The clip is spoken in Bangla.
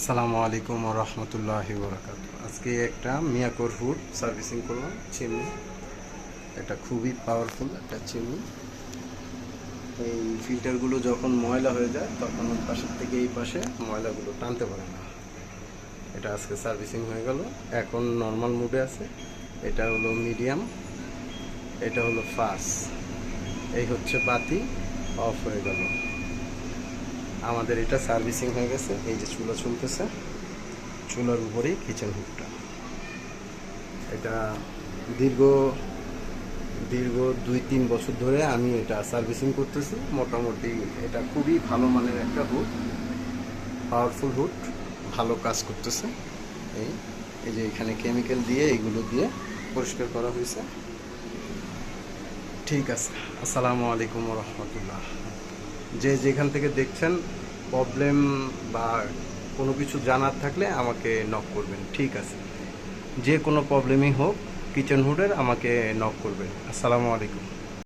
আসসালামু আলাইকুম রহমতুল্লাহ বরাকাত আজকে একটা মিয়াকোর হুড সার্ভিসিং করলাম চিমনি এটা খুবই পাওয়ারফুল একটা চিমনি এই ফিল্টারগুলো যখন ময়লা হয়ে যায়, তখন ওই পাশের থেকে এই পাশে ময়লাগুলো টানতে পারে না। এটা আজকে সার্ভিসিং হয়ে গেল। এখন নর্মাল মুডে আছে। এটা হলো মিডিয়াম এটা হলো ফাস্ট এই হচ্ছে বাতি অফ হয়ে গেল। আমাদের এটা সার্ভিসিং হয়ে গেছে, এই যে চুলা চলতেছে, চুলার উপরেই কিচেন হুকটা এটা দীর্ঘ দীর্ঘ দুই তিন বছর ধরে আমি এটা সার্ভিসিং করতেছি। মোটামুটি এটা খুবই ভালো মানের একটা হুড পাওয়ারফুল হুড ভালো কাজ করতেছে। এই এই যে এখানে কেমিক্যাল দিয়ে এগুলো দিয়ে পরিষ্কার করা হয়েছে। ঠিক আছে, আসসালামু আলাইকুম রহমতুল্লাহ। যে যেখান থেকে দেখছেন প্রবলেম বা কোনো কিছু জানার থাকলে আমাকে নক করবেন। ঠিক আছে। যে কোনো প্রবলেমই হোক কিচেন হুডের আমাকে নক করবেন। আসসালামু আলাইকুম।